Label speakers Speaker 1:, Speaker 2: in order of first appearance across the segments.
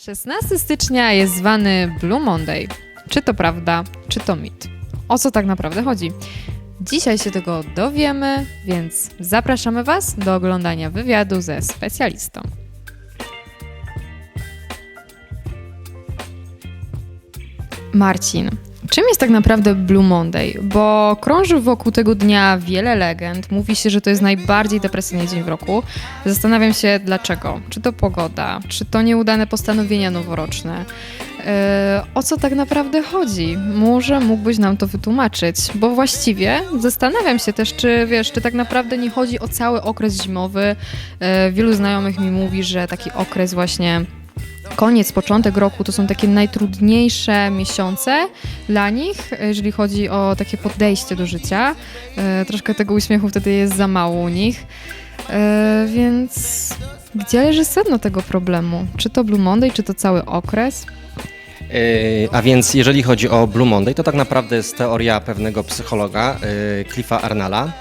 Speaker 1: 16 stycznia jest zwany Blue Monday. Czy to prawda, czy to mit? O co tak naprawdę chodzi? Dzisiaj się tego dowiemy, więc zapraszamy Was do oglądania wywiadu ze specjalistą. Marcin, czym jest tak naprawdę Blue Monday? Bo krąży wokół tego dnia wiele legend. Mówi się, że to jest najbardziej depresyjny dzień w roku. Zastanawiam się dlaczego. Czy to pogoda, czy to nieudane postanowienia noworoczne? E, o co tak naprawdę chodzi? Może mógłbyś nam to wytłumaczyć? Bo właściwie zastanawiam się też, czy wiesz, czy tak naprawdę nie chodzi o cały okres zimowy. E, wielu znajomych mi mówi, że taki okres właśnie koniec, początek roku to są takie najtrudniejsze miesiące dla nich, jeżeli chodzi o takie podejście do życia. E, troszkę tego uśmiechu wtedy jest za mało u nich. E, więc gdzie leży sedno tego problemu? Czy to Blue Monday, czy to cały okres?
Speaker 2: Yy, A więc jeżeli chodzi o Blue Monday, to tak naprawdę jest teoria pewnego psychologa, Cliffa Arnala,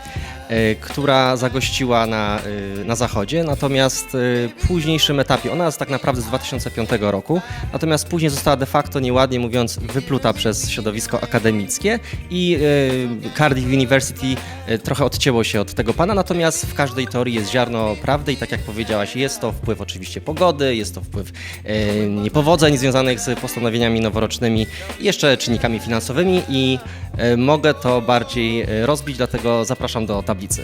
Speaker 2: która zagościła na, yy, na zachodzie, natomiast yy, w późniejszym etapie, ona jest tak naprawdę z 2005 roku, natomiast później została de facto, nieładnie mówiąc, wypluta przez środowisko akademickie i Cardiff University trochę odcięło się od tego pana, natomiast w każdej teorii jest ziarno prawdy i tak jak powiedziałaś, jest to wpływ oczywiście pogody, jest to wpływ niepowodzeń związanych z postanowieniami noworocznymi i jeszcze czynnikami finansowymi i mogę to bardziej rozbić, dlatego zapraszam do tablicy.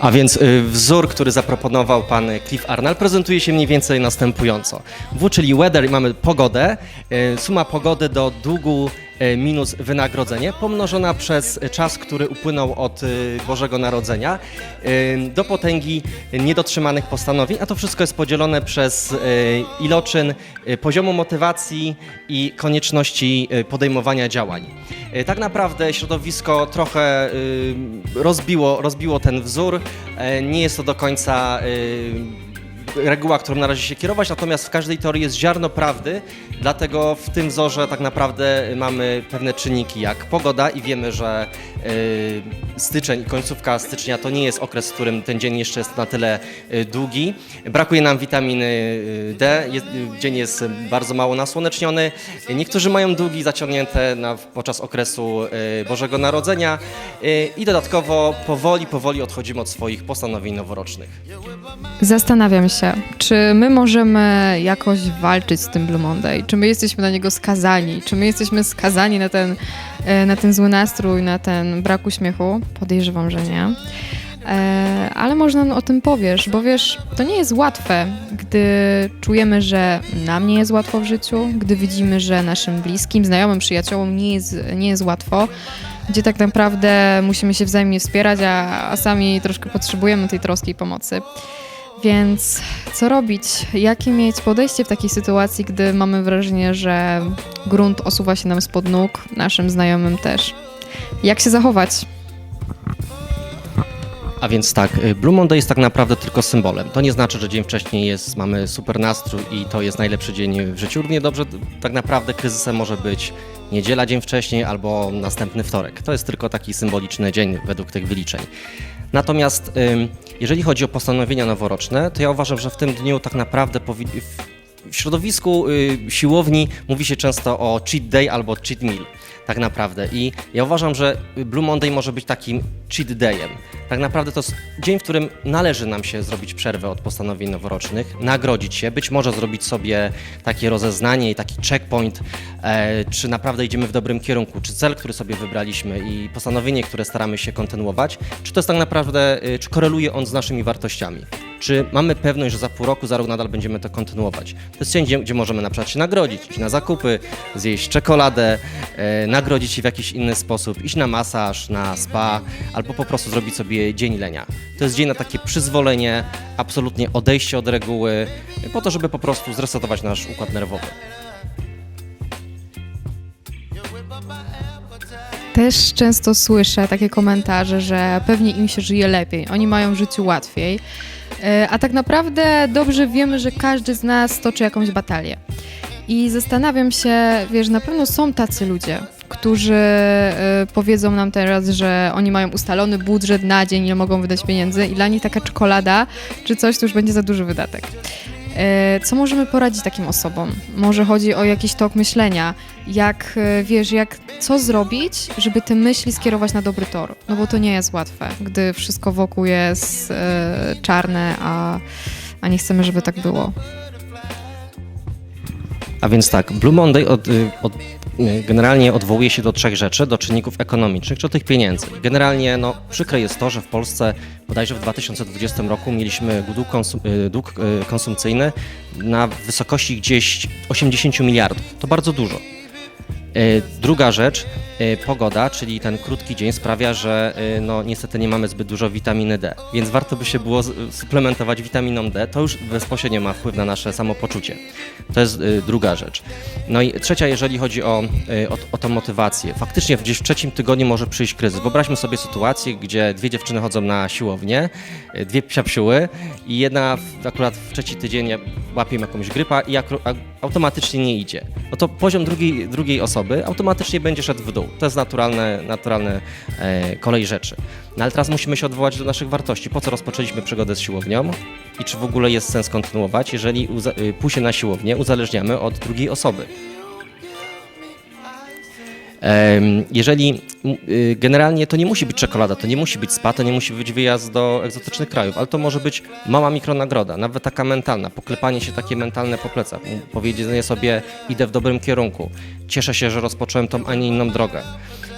Speaker 2: A więc y, wzór, który zaproponował pan Cliff Arnall, prezentuje się mniej więcej następująco. W, czyli weather, mamy pogodę, y, suma pogody do długu minus wynagrodzenie, pomnożona przez czas, który upłynął od y, Bożego Narodzenia, y, do potęgi niedotrzymanych postanowień, a to wszystko jest podzielone przez iloczyn poziomu motywacji i konieczności podejmowania działań. Tak naprawdę środowisko trochę rozbiło, rozbiło ten wzór. E, Nie jest to do końca reguła, którą należy się kierować, natomiast w każdej teorii jest ziarno prawdy, dlatego w tym wzorze tak naprawdę mamy pewne czynniki jak pogoda i wiemy, że y, styczeń i końcówka stycznia to nie jest okres, w którym ten dzień jeszcze jest na tyle y, długi. Brakuje nam witaminy y, D, jest, dzień jest bardzo mało nasłoneczniony. Niektórzy mają długi zaciągnięte na, podczas okresu Bożego Narodzenia i dodatkowo powoli, powoli odchodzimy od swoich postanowień noworocznych.
Speaker 1: Zastanawiam się, czy my możemy jakoś walczyć z tym Blue Monday? Czy my jesteśmy na niego skazani? Czy my jesteśmy skazani na ten, e, na ten zły nastrój, na ten brak uśmiechu? Podejrzewam, że nie. E, Ale może nam o tym powiesz, bo wiesz, to nie jest łatwe, gdy czujemy, że nam nie jest łatwo w życiu, gdy widzimy, że naszym bliskim, znajomym, przyjaciołom nie jest, nie jest łatwo, gdzie tak naprawdę musimy się wzajemnie wspierać, a, a sami troszkę potrzebujemy tej troski i pomocy. Więc co robić? Jakie mieć podejście w takiej sytuacji, gdy mamy wrażenie, że grunt osuwa się nam spod nóg, naszym znajomym też? Jak się zachować?
Speaker 2: A więc tak, y, Blue Monday jest tak naprawdę tylko symbolem. To nie znaczy, że dzień wcześniej jest, mamy super nastrój i to jest najlepszy dzień w życiu. Równie dobrze tak naprawdę kryzysem może być niedziela dzień wcześniej albo następny wtorek. To jest tylko taki symboliczny dzień według tych wyliczeń. Natomiast jeżeli chodzi o postanowienia noworoczne, to ja uważam, że w tym dniu tak naprawdę w- środowisku y, siłowni mówi się często o cheat day albo cheat meal. Tak naprawdę. I ja uważam, że Blue Monday może być takim cheat dayem. Tak naprawdę to jest dzień, w którym należy nam się zrobić przerwę od postanowień noworocznych, nagrodzić się, być może zrobić sobie takie rozeznanie i taki checkpoint, e, czy naprawdę idziemy w dobrym kierunku, czy cel, który sobie wybraliśmy i postanowienie, które staramy się kontynuować, czy to jest tak naprawdę, e, czy koreluje on z naszymi wartościami. Czy mamy pewność, że za pół roku, za rok nadal będziemy to kontynuować? To jest dzień, gdzie, gdzie możemy na przykład się nagrodzić, iść na zakupy, zjeść czekoladę, e, nagrodzić się w jakiś inny sposób, iść na masaż, na spa, albo po prostu zrobić sobie dzień lenia. To jest dzień na takie przyzwolenie, absolutnie odejście od reguły, e, po to, żeby po prostu zresetować nasz układ nerwowy.
Speaker 1: Też często słyszę takie komentarze, że pewnie im się żyje lepiej, oni mają w życiu łatwiej. E, A tak naprawdę dobrze wiemy, że każdy z nas toczy jakąś batalię. I zastanawiam się, wiesz, na pewno są tacy ludzie, którzy e, powiedzą nam teraz, że oni mają ustalony budżet na dzień, nie mogą wydać pieniędzy i dla nich taka czekolada czy coś to już będzie za duży wydatek. E, Co możemy poradzić takim osobom? Może chodzi o jakiś tok myślenia, jak, e, wiesz, jak, co zrobić, żeby te myśli skierować na dobry tor? No bo to nie jest łatwe, gdy wszystko wokół jest e, czarne, a, a nie chcemy, żeby tak było.
Speaker 2: A więc tak, Blue Monday od, y, od, y, generalnie odwołuje się do trzech rzeczy, do czynników ekonomicznych, czy do tych pieniędzy. Generalnie no, przykre jest to, że w Polsce bodajże w 2020 roku mieliśmy dług, konsum, y, dług konsumpcyjny na wysokości gdzieś 80 miliardów. To bardzo dużo. Druga rzecz, pogoda, czyli ten krótki dzień sprawia, że y, no, niestety nie mamy zbyt dużo witaminy D, więc warto by się było suplementować witaminą D. To już bezpośrednio ma wpływ na nasze samopoczucie. To jest y, druga rzecz. No i trzecia, jeżeli chodzi o, o, o tą motywację. Faktycznie gdzieś w trzecim tygodniu może przyjść kryzys. Wyobraźmy sobie sytuację, gdzie dwie dziewczyny chodzą na siłownię, dwie psiapsiuły i jedna akurat w trzeci tydzień łapie jakąś grypa i automatycznie nie idzie. No to poziom drugiej, drugiej osoby automatycznie będzie szedł w dół. To jest naturalne, naturalne e, kolej rzeczy. No ale teraz musimy się odwołać do naszych wartości. Po co rozpoczęliśmy przygodę z siłownią i czy w ogóle jest sens kontynuować, jeżeli y, pójście na siłownię uzależniamy od drugiej osoby. Jeżeli y, generalnie to nie musi być czekolada, to nie musi być spa, to nie musi być wyjazd do egzotycznych krajów, ale to może być mała mikronagroda, nawet taka mentalna, poklepanie się takie mentalne po plecach, powiedzenie sobie idę w dobrym kierunku, cieszę się, że rozpocząłem tą, a nie inną drogę.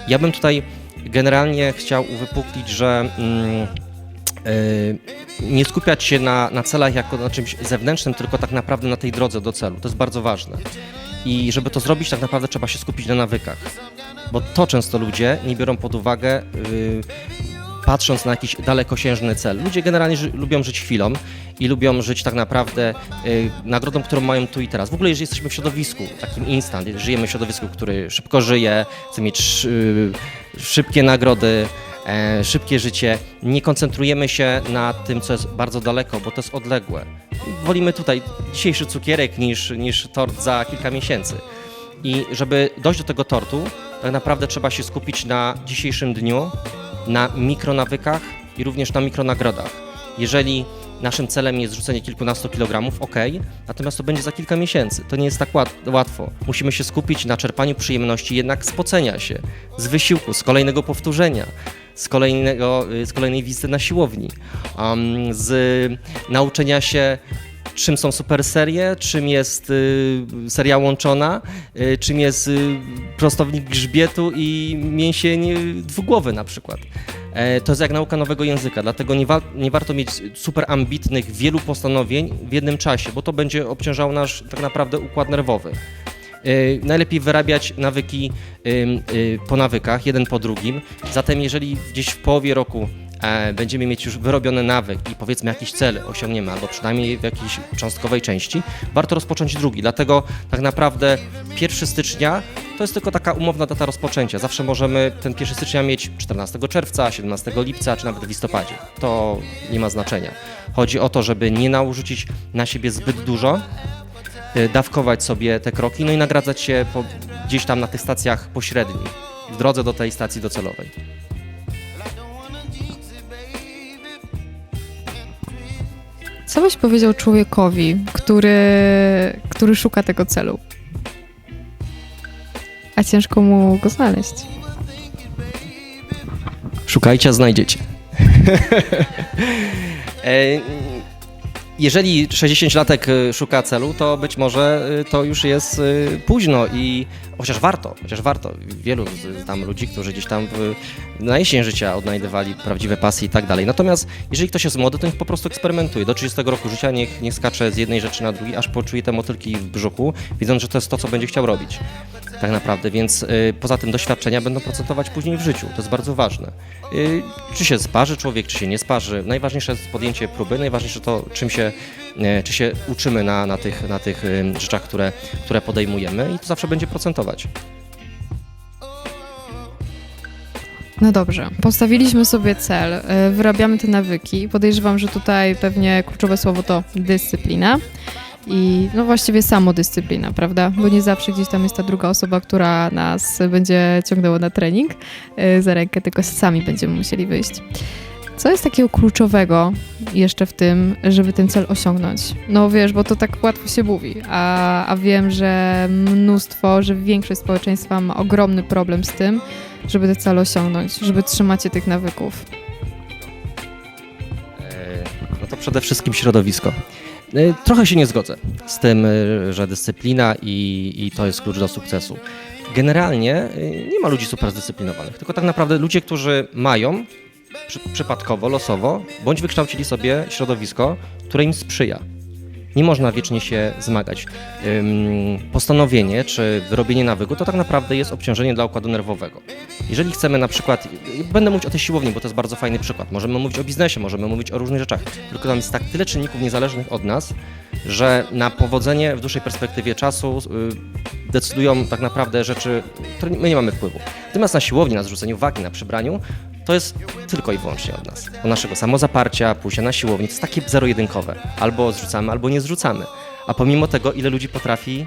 Speaker 2: Ja bym tutaj generalnie chciał uwypuklić, że mm, y, nie skupiać się na, na celach jako na czymś zewnętrznym, tylko tak naprawdę na tej drodze do celu. To jest bardzo ważne. I żeby to zrobić, tak naprawdę trzeba się skupić na nawykach. Bo to często ludzie nie biorą pod uwagę, yy, patrząc na jakiś dalekosiężny cel. Ludzie generalnie ży- lubią żyć chwilą i lubią żyć tak naprawdę yy, nagrodą, którą mają tu i teraz. W ogóle, jeżeli jesteśmy w środowisku, takim instant, żyjemy w środowisku, który szybko żyje, chce mieć szy- szybkie nagrody, szybkie życie, nie koncentrujemy się na tym, co jest bardzo daleko, bo to jest odległe. Wolimy tutaj dzisiejszy cukierek niż, niż tort za kilka miesięcy. I żeby dojść do tego tortu, tak naprawdę trzeba się skupić na dzisiejszym dniu, na mikronawykach i również na mikronagrodach. Jeżeli naszym celem jest rzucenie kilkunastu kilogramów, ok, natomiast to będzie za kilka miesięcy. To nie jest tak łat- łatwo. Musimy się skupić na czerpaniu przyjemności jednak z pocenia się, z wysiłku, z kolejnego powtórzenia, z, kolejnego, y, z kolejnej wizyty na siłowni, um, z nauczenia się czym są super serie, czym jest y, seria łączona, y, czym jest y, prostownik grzbietu i mięsień y, dwugłowy na przykład. E, to jest jak nauka nowego języka, dlatego nie, wa- nie warto mieć super ambitnych wielu postanowień w jednym czasie, bo to będzie obciążało nasz tak naprawdę układ nerwowy. Y, najlepiej wyrabiać nawyki y, po nawykach, jeden po drugim. Zatem jeżeli gdzieś w połowie roku e, będziemy mieć już wyrobiony nawyk i powiedzmy jakiś cel osiągniemy, albo przynajmniej w jakiejś cząstkowej części, warto rozpocząć drugi. Dlatego tak naprawdę 1 stycznia to jest tylko taka umowna data rozpoczęcia. Zawsze możemy ten 1 stycznia mieć 14 czerwca, 17 lipca, czy nawet w listopadzie. To nie ma znaczenia. Chodzi o to, żeby nie narzucić na siebie zbyt dużo, dawkować sobie te kroki, no i nagradzać się po, gdzieś tam na tych stacjach pośrednich, w drodze do tej stacji docelowej.
Speaker 1: Co byś powiedział człowiekowi, który, który szuka tego celu? A ciężko mu go znaleźć.
Speaker 2: Szukajcie, a znajdziecie. E, Jeżeli 60-latek szuka celu, to być może y, to już jest y, późno i chociaż warto, chociaż warto. Wielu z- tam ludzi, którzy gdzieś tam w, na jesień życia odnajdywali prawdziwe pasje i tak dalej. Natomiast jeżeli ktoś jest młody, to niech po prostu eksperymentuje. Do 30 roku życia niech, niech skacze z jednej rzeczy na drugiej, aż poczuje te motylki w brzuchu, widząc, że to jest to, co będzie chciał robić. Tak naprawdę, więc y, poza tym doświadczenia będą procentować później w życiu. To jest bardzo ważne. Y, czy się sparzy człowiek, czy się nie sparzy. Najważniejsze jest podjęcie próby, najważniejsze to, czym się, y, czy się uczymy na, na tych, na tych rzeczach, które, które podejmujemy i to zawsze będzie procentować.
Speaker 1: No dobrze, postawiliśmy sobie cel, y, wyrabiamy te nawyki. Podejrzewam, że tutaj pewnie kluczowe słowo to dyscyplina. I no właściwie samodyscyplina, prawda? Bo nie zawsze gdzieś tam jest ta druga osoba, która nas będzie ciągnęła na trening y, za rękę, tylko sami będziemy musieli wyjść. Co jest takiego kluczowego jeszcze w tym, żeby ten cel osiągnąć? No wiesz, bo to tak łatwo się mówi, a, a wiem, że mnóstwo, że większość społeczeństwa ma ogromny problem z tym, żeby te cele osiągnąć, żeby trzymać się tych nawyków.
Speaker 2: E, No to przede wszystkim środowisko. E, Trochę się nie zgodzę z tym, e, że dyscyplina i, i to jest klucz do sukcesu. Generalnie nie ma ludzi super zdyscyplinowanych, tylko tak naprawdę ludzie, którzy mają przy, przypadkowo, losowo, bądź wykształcili sobie środowisko, które im sprzyja. Nie można wiecznie się zmagać. Postanowienie czy wyrobienie nawyku to tak naprawdę jest obciążenie dla układu nerwowego. Jeżeli chcemy na przykład, będę mówić o tej siłowni, bo to jest bardzo fajny przykład. Możemy mówić o biznesie, możemy mówić o różnych rzeczach, tylko tam jest tak tyle czynników niezależnych od nas, że na powodzenie w dłuższej perspektywie czasu y, decydują tak naprawdę rzeczy, które my nie mamy wpływu. Natomiast na siłowni, na zrzuceniu wagi, na przybraniu, to jest tylko i wyłącznie od nas. Od naszego samozaparcia, pójścia na siłowni, to jest takie zero-jedynkowe. Albo zrzucamy, albo nie zrzucamy. A pomimo tego, ile ludzi potrafi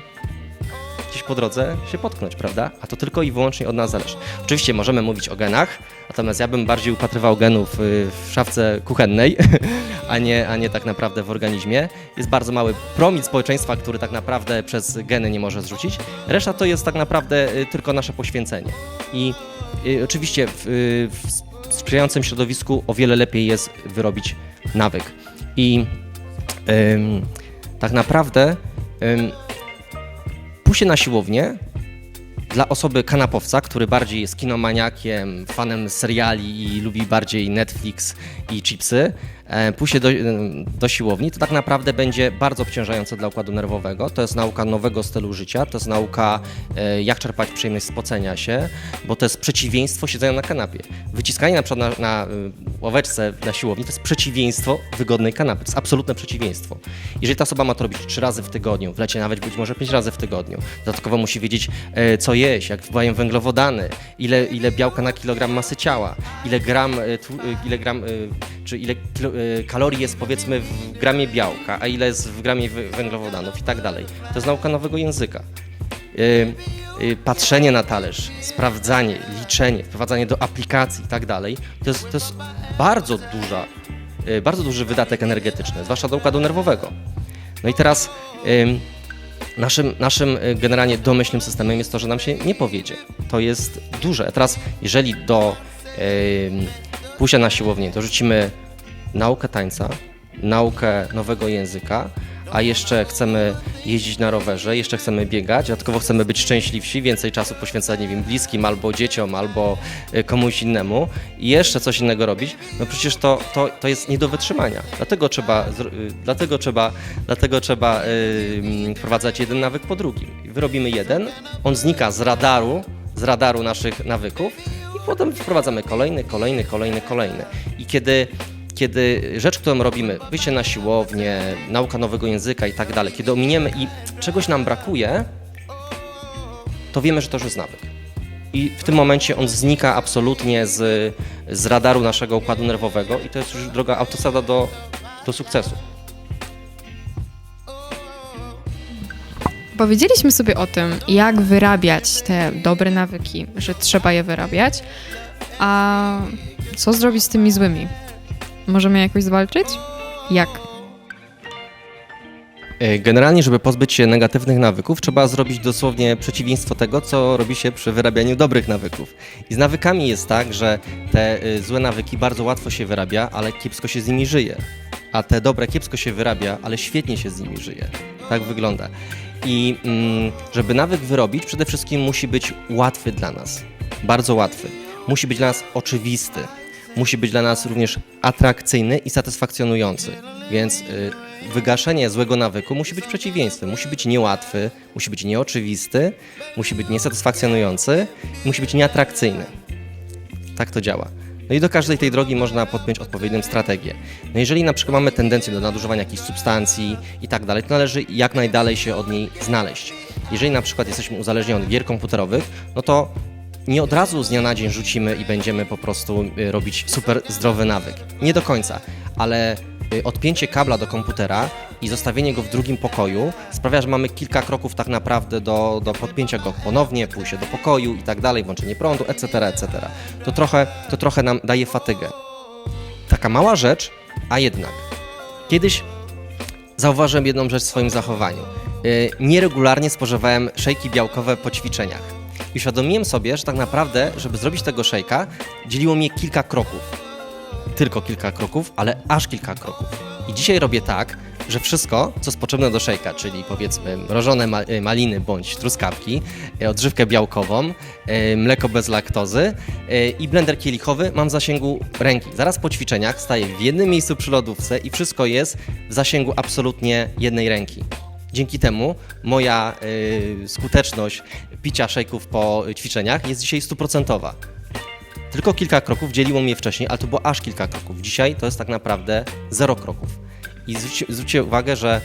Speaker 2: gdzieś po drodze się potknąć, prawda? A to tylko i wyłącznie od nas zależy. Oczywiście możemy mówić o genach, natomiast ja bym bardziej upatrywał genów y, w szafce kuchennej, a nie, a nie tak naprawdę w organizmie. Jest bardzo mały promil społeczeństwa, który tak naprawdę przez geny nie może zrzucić. Reszta to jest tak naprawdę y, tylko nasze poświęcenie. I y, oczywiście w, y, w sprzyjającym środowisku o wiele lepiej jest wyrobić nawyk. I ym, tak naprawdę ym, pójście na siłownię dla osoby kanapowca, który bardziej jest kinomaniakiem, fanem seriali i lubi bardziej Netflix i chipsy, pójście do, do siłowni, to tak naprawdę będzie bardzo obciążające dla układu nerwowego. To jest nauka nowego stylu życia, to jest nauka e, jak czerpać przyjemność z spocenia się, bo to jest przeciwieństwo siedzenia na kanapie. Wyciskanie na przykład na, na ławeczce na siłowni to jest przeciwieństwo wygodnej kanapy, to jest absolutne przeciwieństwo. Jeżeli ta osoba ma to robić trzy razy w tygodniu, w lecie nawet być może pięć razy w tygodniu, dodatkowo musi wiedzieć e, co jeść, jak wpływają węglowodany, ile, ile białka na kilogram masy ciała, ile gram, e, e, ile gram e, czy ile kilo, e, kalorii jest powiedzmy w gramie białka, a ile jest w gramie węglowodanów i tak dalej. To jest nauka nowego języka. Y, y, patrzenie na talerz, sprawdzanie, liczenie, wprowadzanie do aplikacji i tak dalej, to jest, to jest bardzo duża, y, bardzo duży wydatek energetyczny, zwłaszcza do układu nerwowego. No i teraz ym, naszym, naszym y, generalnie domyślnym systemem jest to, że nam się nie powiedzie. To jest duże. Teraz jeżeli do pójścia na siłownię dorzucimy naukę tańca, naukę nowego języka, a jeszcze chcemy jeździć na rowerze, jeszcze chcemy biegać, dodatkowo chcemy być szczęśliwsi, więcej czasu poświęcać, nie wiem, bliskim albo dzieciom, albo y, komuś innemu i jeszcze coś innego robić, no przecież to, to, to jest nie do wytrzymania. Dlatego trzeba, y, dlatego trzeba, dlatego trzeba y, wprowadzać jeden nawyk po drugim. Wyrobimy jeden, on znika z radaru, z radaru naszych nawyków i potem wprowadzamy kolejny, kolejny, kolejny, kolejny. I kiedy kiedy rzecz, którą robimy, wyjście na siłownię, nauka nowego języka i tak dalej, kiedy ominiemy i czegoś nam brakuje, to wiemy, że to już jest nawyk. I w tym momencie on znika absolutnie z, z radaru naszego układu nerwowego i to jest już droga autostrada do, do sukcesu.
Speaker 1: Powiedzieliśmy sobie o tym, jak wyrabiać te dobre nawyki, że trzeba je wyrabiać, a co zrobić z tymi złymi? Możemy jakoś zwalczyć? Jak?
Speaker 2: E, Generalnie, żeby pozbyć się negatywnych nawyków, trzeba zrobić dosłownie przeciwieństwo tego, co robi się przy wyrabianiu dobrych nawyków. I z nawykami jest tak, że te y, złe nawyki bardzo łatwo się wyrabia, ale kiepsko się z nimi żyje. A te dobre kiepsko się wyrabia, ale świetnie się z nimi żyje. Tak wygląda. I mm, żeby nawyk wyrobić, przede wszystkim musi być łatwy dla nas. Bardzo łatwy. Musi być dla nas oczywisty. Musi być dla nas również atrakcyjny i satysfakcjonujący. Więc y, wygaszenie złego nawyku musi być przeciwieństwem. Musi być niełatwy, musi być nieoczywisty, musi być niesatysfakcjonujący, musi być nieatrakcyjny. Tak to działa. No i do każdej tej drogi można podpiąć odpowiednią strategię. No jeżeli na przykład mamy tendencję do nadużywania jakichś substancji i tak dalej, to należy jak najdalej się od niej znaleźć. Jeżeli na przykład jesteśmy uzależnieni od gier komputerowych, no to nie od razu z dnia na dzień rzucimy i będziemy po prostu y, robić super zdrowy nawyk. Nie do końca, ale y, odpięcie kabla do komputera i zostawienie go w drugim pokoju sprawia, że mamy kilka kroków tak naprawdę do, do podpięcia go ponownie, pójście do pokoju i tak dalej, włączenie prądu, etc., etc. To trochę, to trochę nam daje fatygę. taka mała rzecz, a jednak. Kiedyś zauważyłem jedną rzecz w swoim zachowaniu. Yy, Nieregularnie spożywałem szejki białkowe po ćwiczeniach. I uświadomiłem sobie, że tak naprawdę, żeby zrobić tego szejka, dzieliło mnie kilka kroków. Tylko kilka kroków, ale aż kilka kroków. I dzisiaj robię tak, że wszystko, co jest potrzebne do szejka, czyli powiedzmy mrożone ma- y, maliny bądź truskawki, y, odżywkę białkową, y, mleko bez laktozy i blender kielichowy mam w zasięgu ręki. Zaraz po ćwiczeniach staję w jednym miejscu przy lodówce i wszystko jest w zasięgu absolutnie jednej ręki. Dzięki temu moja y, skuteczność picia szejków po ćwiczeniach jest dzisiaj stuprocentowa. Tylko kilka kroków dzieliło mnie wcześniej, ale to było aż kilka kroków. Dzisiaj to jest tak naprawdę zero kroków. I zwróćcie, zwróćcie uwagę, że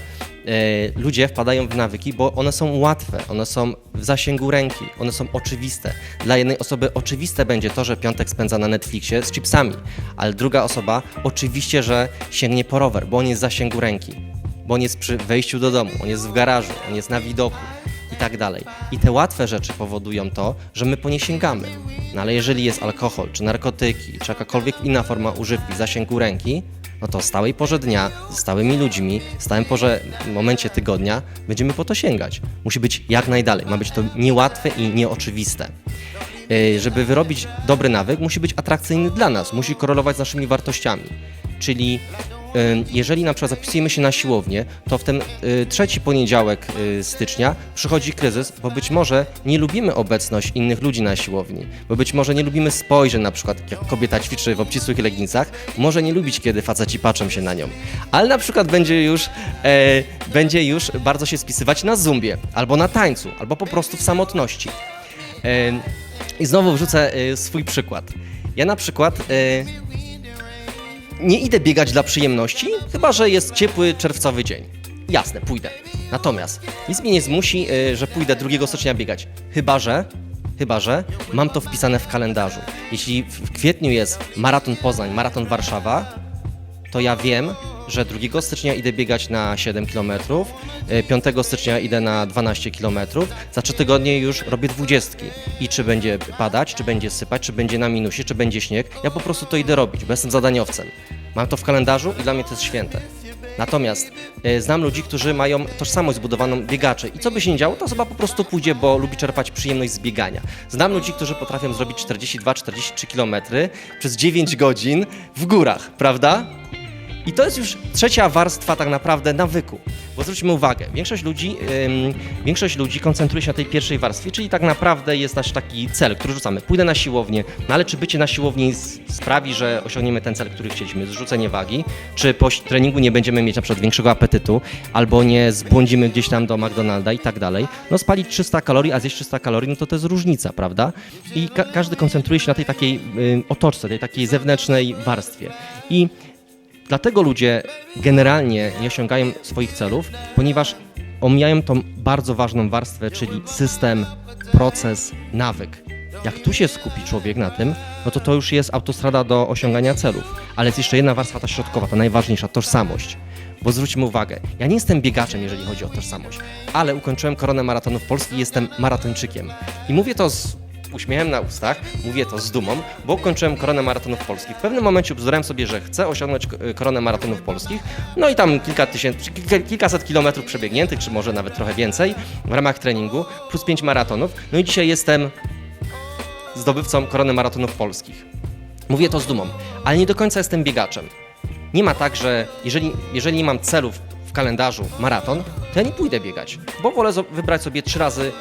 Speaker 2: e, ludzie wpadają w nawyki, bo one są łatwe, one są w zasięgu ręki, one są oczywiste. Dla jednej osoby oczywiste będzie to, że piątek spędza na Netflixie z chipsami, ale druga osoba oczywiście, że sięgnie po rower, bo on jest w zasięgu ręki, bo on jest przy wejściu do domu, on jest w garażu, on jest na widoku i tak dalej. I te łatwe rzeczy powodują to, że my po nie sięgamy. No ale jeżeli jest alkohol, czy narkotyki, czy jakakolwiek inna forma używki w zasięgu ręki, no to stałej porze dnia, z stałymi ludźmi, w stałym porze, momencie tygodnia będziemy po to sięgać. Musi być jak najdalej. Ma być to niełatwe i nieoczywiste. Yy, Żeby wyrobić dobry nawyk, musi być atrakcyjny dla nas, musi korelować z naszymi wartościami. Czyli jeżeli na przykład zapisujemy się na siłownię, to w ten yy, trzeci poniedziałek yy, stycznia przychodzi kryzys, bo być może nie lubimy obecność innych ludzi na siłowni, bo być może nie lubimy spojrzeń, na przykład jak kobieta ćwiczy w obcisłych legnicach, może nie lubić, kiedy faceci patrzą się na nią, ale na przykład będzie już, e, będzie już bardzo się spisywać na zumbie, albo na tańcu, albo po prostu w samotności. E, I znowu wrzucę e, swój przykład. Ja na przykład e, nie idę biegać dla przyjemności, chyba że jest ciepły czerwcowy dzień. Jasne, pójdę. Natomiast nic mnie nie zmusi, y, że pójdę 2 stycznia biegać. Chyba że, chyba że mam to wpisane w kalendarzu. Jeśli w kwietniu jest maraton Poznań, maraton Warszawa, to ja wiem, że 2 stycznia idę biegać na 7 km, 5 stycznia idę na 12 km, za 3 tygodnie już robię 20. I czy będzie padać, czy będzie sypać, czy będzie na minusie, czy będzie śnieg, ja po prostu to idę robić, bo jestem zadaniowcem. Mam to w kalendarzu i dla mnie to jest święte. Natomiast e, znam ludzi, którzy mają tożsamość zbudowaną biegaczy i co by się nie działo, ta osoba po prostu pójdzie, bo lubi czerpać przyjemność z biegania. Znam ludzi, którzy potrafią zrobić 42-43 km przez 9 godzin w górach, prawda? I to jest już trzecia warstwa tak naprawdę nawyku. Bo zwróćmy uwagę, większość ludzi, większość ludzi koncentruje się na tej pierwszej warstwie, czyli tak naprawdę jest nasz taki cel, który rzucamy. Pójdę na siłownię, no ale czy bycie na siłowni sprawi, że osiągniemy ten cel, który chcieliśmy, zrzucenie wagi? Czy po treningu nie będziemy mieć na przykład większego apetytu, albo nie zbłądzimy gdzieś tam do McDonalda i tak dalej? No spalić 300 kalorii, a zjeść 300 kalorii, no to to jest różnica, prawda? I ka- każdy koncentruje się na tej takiej ym, otoczce, tej takiej zewnętrznej warstwie. I Dlatego ludzie generalnie nie osiągają swoich celów, ponieważ omijają tą bardzo ważną warstwę, czyli system, proces, nawyk. Jak tu się skupi człowiek na tym, no to to już jest autostrada do osiągania celów. Ale jest jeszcze jedna warstwa, ta środkowa, ta najważniejsza, tożsamość. Bo zwróćmy uwagę, ja nie jestem biegaczem, jeżeli chodzi o tożsamość, ale ukończyłem koronę maratonów Polski i jestem maratończykiem. I mówię to z uśmiechem na ustach, mówię to z dumą, bo ukończyłem koronę maratonów polskich. W pewnym momencie ubzdurałem sobie, że chcę osiągnąć k- koronę maratonów polskich, no i tam kilka tysięcy, kilka, kilkaset kilometrów przebiegniętych, czy może nawet trochę więcej w ramach treningu, plus pięć maratonów. No i dzisiaj jestem zdobywcą korony maratonów polskich. Mówię to z dumą, ale nie do końca jestem biegaczem. Nie ma tak, że jeżeli, jeżeli nie mam celów w kalendarzu maraton, to ja nie pójdę biegać, bo wolę wybrać sobie trzy razy y,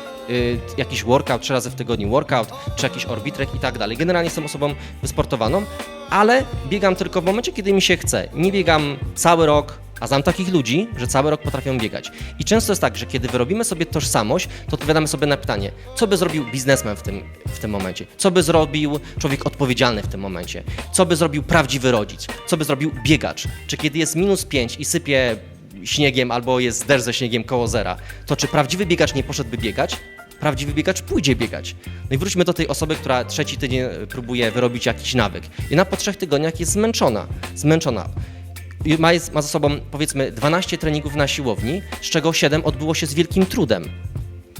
Speaker 2: jakiś workout, trzy razy w tygodniu workout, czy jakiś orbitrek i tak dalej. Generalnie jestem osobą wysportowaną, ale biegam tylko w momencie, kiedy mi się chce. Nie biegam cały rok, a znam takich ludzi, że cały rok potrafią biegać. I często jest tak, że kiedy wyrobimy sobie tożsamość, to odpowiadamy sobie na pytanie, co by zrobił biznesmen w tym, w tym momencie? Co by zrobił człowiek odpowiedzialny w tym momencie? Co by zrobił prawdziwy rodzic? Co by zrobił biegacz? Czy kiedy jest minus 5 i sypie śniegiem albo jest deszcz ze śniegiem koło zera, to czy prawdziwy biegacz nie poszedłby biegać? Prawdziwy biegacz pójdzie biegać. No i wróćmy do tej osoby, która trzeci tydzień e, próbuje wyrobić jakiś nawyk. I na po trzech tygodniach jest zmęczona. Zmęczona. I ma, jest, ma za sobą powiedzmy 12 treningów na siłowni, z czego 7 odbyło się z wielkim trudem.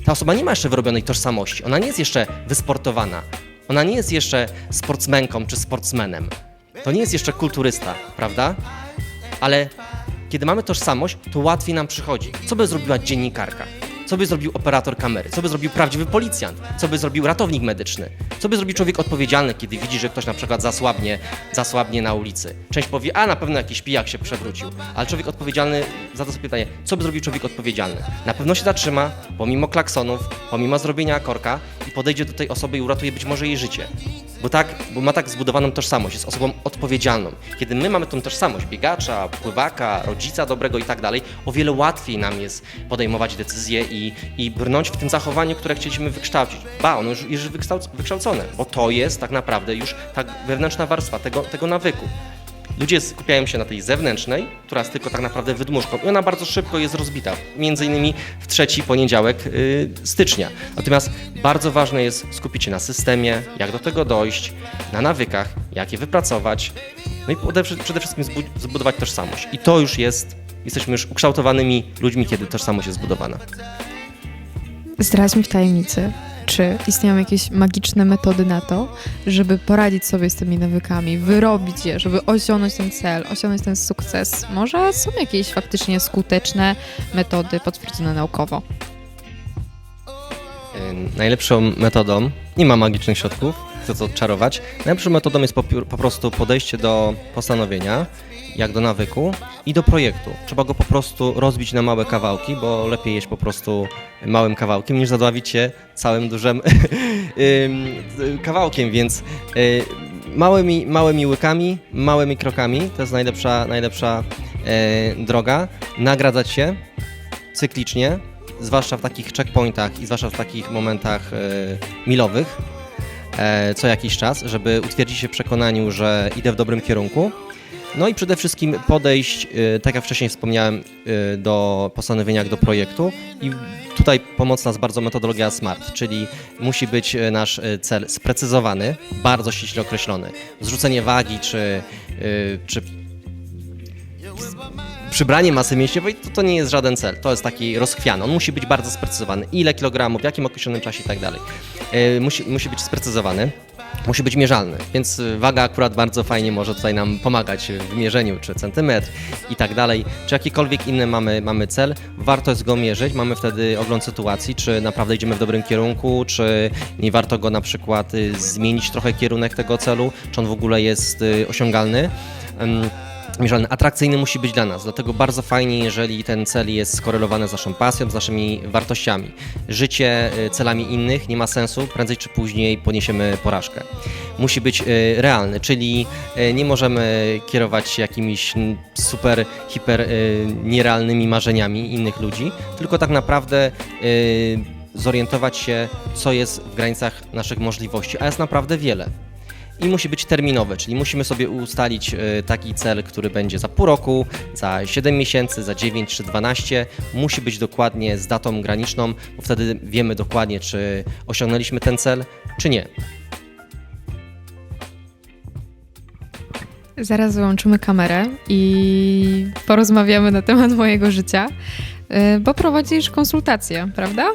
Speaker 2: Ta osoba nie ma jeszcze wyrobionej tożsamości, ona nie jest jeszcze wysportowana, ona nie jest jeszcze sportsmenką czy sportsmenem. to nie jest jeszcze kulturysta, prawda? Ale kiedy mamy tożsamość, to łatwiej nam przychodzi. Co by zrobiła dziennikarka? Co by zrobił operator kamery? Co by zrobił prawdziwy policjant? Co by zrobił ratownik medyczny? Co by zrobił człowiek odpowiedzialny, kiedy widzi, że ktoś na przykład zasłabnie, zasłabnie na ulicy? Część powie, a na pewno jakiś pijak się przewrócił. Ale człowiek odpowiedzialny zada sobie pytanie, co by zrobił człowiek odpowiedzialny? Na pewno się zatrzyma, pomimo klaksonów, pomimo zrobienia korka i podejdzie do tej osoby i uratuje być może jej życie. Bo, tak, bo ma tak zbudowaną tożsamość, jest osobą odpowiedzialną. Kiedy my mamy tą tożsamość biegacza, pływaka, rodzica dobrego i tak dalej, o wiele łatwiej nam jest podejmować decyzje i, i brnąć w tym zachowaniu, które chcieliśmy wykształcić. Ba, ono już jest wykształc- wykształcone, bo to jest tak naprawdę już ta wewnętrzna warstwa tego, tego nawyku. Ludzie skupiają się na tej zewnętrznej, która jest tylko tak naprawdę wydmuszką i ona bardzo szybko jest rozbita, między innymi w trzeci poniedziałek y, stycznia. Natomiast bardzo ważne jest skupić się na systemie, jak do tego dojść, na nawykach, jak je wypracować, no i przede, wszystkim zbu- zbudować tożsamość. I to już jest, jesteśmy już ukształtowanymi ludźmi, kiedy tożsamość jest zbudowana.
Speaker 1: Zdradź mi w tajemnicy, czy istnieją jakieś magiczne metody na to, żeby poradzić sobie z tymi nawykami, wyrobić je, żeby osiągnąć ten cel, osiągnąć ten sukces. Może są jakieś faktycznie skuteczne metody potwierdzone naukowo.
Speaker 2: Y, Najlepszą metodą, nie ma magicznych środków, chcę to czarować, najlepszą metodą jest po, po prostu podejście do postanowienia, jak do nawyku i do projektu. Trzeba go po prostu rozbić na małe kawałki, bo lepiej jeść po prostu małym kawałkiem niż zadławić się całym dużym ym, kawałkiem, więc y, małymi, małymi łykami, małymi krokami to jest najlepsza, najlepsza y, droga. Nagradzać się cyklicznie, zwłaszcza w takich checkpointach i zwłaszcza w takich momentach e, milowych, e, co jakiś czas, żeby utwierdzić się w przekonaniu, że idę w dobrym kierunku. No i przede wszystkim podejść, e, tak jak wcześniej wspomniałem, e, do postanowienia jak do projektu i tutaj pomocna jest bardzo metodologia SMART, czyli musi być e, nasz cel sprecyzowany, bardzo ściśle określony. Zrzucenie wagi czy, czy przybranie masy mięśniowej to, to nie jest żaden cel, to jest taki rozchwiany. On musi być bardzo sprecyzowany. Ile kilogramów, w jakim określonym czasie i tak dalej. Musi, musi być sprecyzowany. Musi być mierzalny, więc y, waga akurat bardzo fajnie może tutaj nam pomagać w mierzeniu, czy centymetr i tak dalej, czy jakikolwiek inny mamy, mamy cel. Warto jest go mierzyć, mamy wtedy ogląd sytuacji, czy naprawdę idziemy w dobrym kierunku, czy nie warto go na przykład y, zmienić trochę kierunek tego celu, czy on w ogóle jest y, osiągalny. Ym, mierzalny, atrakcyjny musi być dla nas. Dlatego bardzo fajnie, jeżeli ten cel jest skorelowany z naszą pasją, z naszymi wartościami. Życie y, celami innych nie ma sensu, prędzej czy później poniesiemy porażkę. Musi być y, realny, czyli y, nie możemy kierować się jakimiś super, hiper nierealnymi marzeniami innych ludzi, tylko tak naprawdę zorientować się, co jest w granicach naszych możliwości, a jest naprawdę wiele i musi być terminowy, czyli musimy sobie ustalić e, taki cel, który będzie za pół roku, za 7 miesięcy, za 9 czy 12. Musi być dokładnie z datą graniczną, bo wtedy wiemy dokładnie, czy osiągnęliśmy ten cel, czy nie.
Speaker 1: Zaraz wyłączymy kamerę i porozmawiamy na temat mojego życia, y, bo prowadzisz konsultacje, prawda?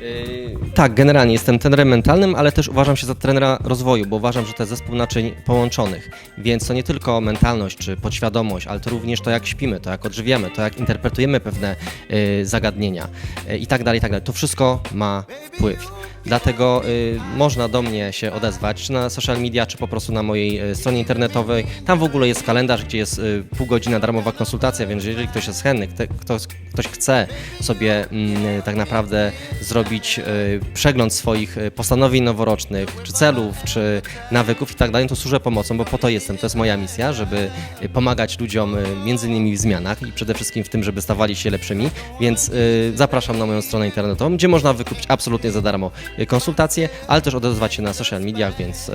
Speaker 2: Yy, Tak, generalnie jestem trenerem mentalnym, ale też uważam się za trenera rozwoju, bo uważam, że to jest zespół naczyń połączonych. Więc to nie tylko mentalność czy podświadomość, ale to również to, jak śpimy, to jak odżywiamy, to jak interpretujemy pewne yy, zagadnienia yy, i tak dalej, i tak dalej. To wszystko ma wpływ. Dlatego y, można do mnie się odezwać, czy na social media, czy po prostu na mojej y, stronie internetowej. Tam w ogóle jest kalendarz, gdzie jest y, pół godzina darmowa konsultacja, więc jeżeli ktoś jest chętny, ktoś, ktoś chce sobie mm, tak naprawdę zrobić y, przegląd swoich y, postanowień noworocznych, czy celów, czy nawyków i tak dalej, to służę pomocą, bo po to jestem. To jest moja misja, żeby y, pomagać ludziom między innymi w zmianach i przede wszystkim w tym, żeby stawali się lepszymi, więc zapraszam na moją stronę internetową, gdzie można wykupić absolutnie za darmo konsultacje, ale też odezwać się na social mediach, więc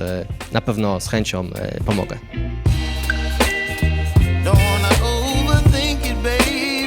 Speaker 2: na pewno z chęcią pomogę.